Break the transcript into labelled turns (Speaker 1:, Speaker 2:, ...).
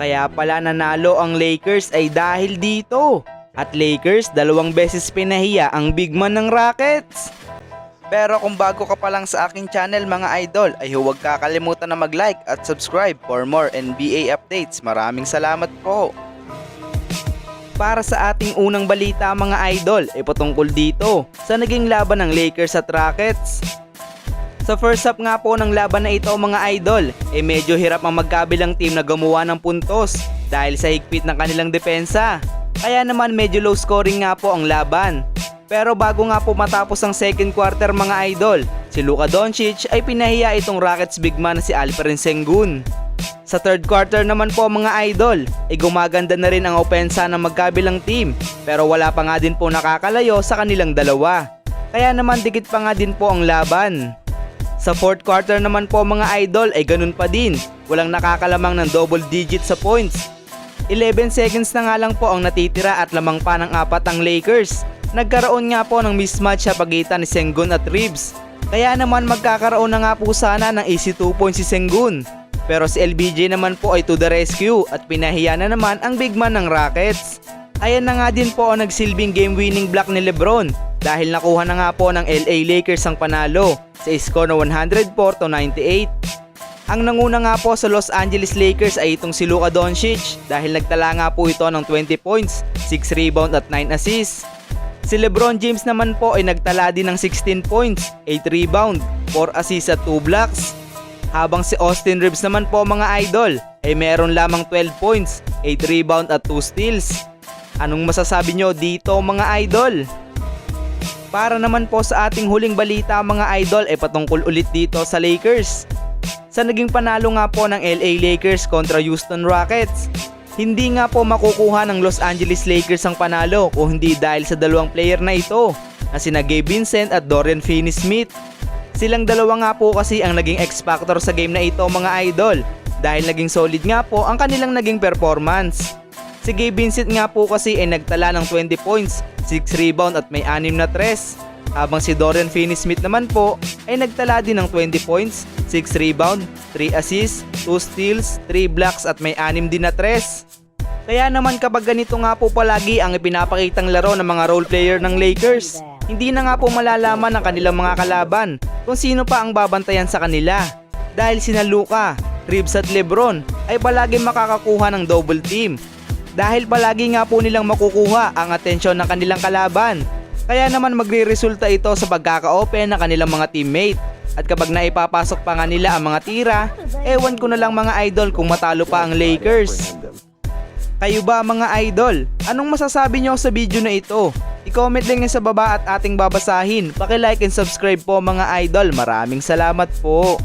Speaker 1: Kaya pala nanalo ang Lakers ay dahil dito. At Lakers dalawang beses pinahiya ang big man ng Rockets. Pero kung bago ka pa lang sa aking channel mga idol ay huwag kakalimutan na mag-like at subscribe for more NBA updates. Maraming salamat po. Para sa ating unang balita mga idol ay patungkol dito sa naging laban ng Lakers at Rockets. Sa first half nga po ng laban na ito mga idol, eh medyo hirap ang magkabilang team na gumawa ng puntos dahil sa higpit ng kanilang depensa. Kaya naman medyo low scoring nga po ang laban. Pero bago nga po matapos ang second quarter mga idol, si Luka Doncic ay pinahiya itong Rockets big man na si Alperen Sengun. Sa third quarter naman po mga idol, ay gumaganda na rin ang opensa ng magkabilang team pero wala pa nga din po nakakalayo sa kanilang dalawa. Kaya naman dikit pa nga din po ang laban. Sa fourth quarter naman po mga idol ay ganun pa din. Walang nakakalamang ng double digit sa points. 11 seconds na nga lang po ang natitira at lamang pa ng apat ang Lakers. Nagkaroon nga po ng mismatch sa pagitan ni Sengun at Reeves. Kaya naman magkakaroon na nga po sana ng easy 2 points si Sengun. Pero si LBJ naman po ay to the rescue at pinahiya na naman ang big man ng Rockets. Ayan na nga din po ang nagsilbing game winning block ni Lebron dahil nakuha na nga po ng LA Lakers ang panalo sa score na 104 to 98. Ang nanguna nga po sa Los Angeles Lakers ay itong si Luka Doncic dahil nagtala nga po ito ng 20 points, 6 rebound at 9 assists. Si Lebron James naman po ay nagtala din ng 16 points, 8 rebound, 4 assists at 2 blocks. Habang si Austin Reeves naman po mga idol ay meron lamang 12 points, 8 rebound at 2 steals. Anong masasabi nyo dito mga idol? Para naman po sa ating huling balita mga idol ay patungkol ulit dito sa Lakers. Sa naging panalo nga po ng LA Lakers kontra Houston Rockets, hindi nga po makukuha ng Los Angeles Lakers ang panalo kung hindi dahil sa dalawang player na ito na sina Gabe Vincent at Dorian Finney-Smith. Silang dalawa nga po kasi ang naging X-factor sa game na ito mga idol dahil naging solid nga po ang kanilang naging performance. Si Gabe Vincent nga po kasi ay nagtala ng 20 points, 6 rebound at may 6 na tres. Habang si Dorian Finney-Smith naman po ay nagtala din ng 20 points, 6 rebound, 3 assists, 2 steals, 3 blocks at may 6 din na tres. Kaya naman kapag ganito nga po palagi ang ipinapakitang laro ng mga role player ng Lakers, hindi na nga po malalaman ng kanilang mga kalaban kung sino pa ang babantayan sa kanila. Dahil sina Luka, Reeves at Lebron ay palagi makakakuha ng double team. Dahil palagi nga po nilang makukuha ang atensyon ng kanilang kalaban. Kaya naman magre-resulta ito sa pagkaka-open ng kanilang mga teammate. At kapag naipapasok pa nga nila ang mga tira, ewan ko na lang mga idol kung matalo pa ang Lakers. Kayo ba mga idol? Anong masasabi nyo sa video na ito? I-comment lang yan sa baba at ating babasahin. Paki-like and subscribe po mga idol. Maraming salamat po.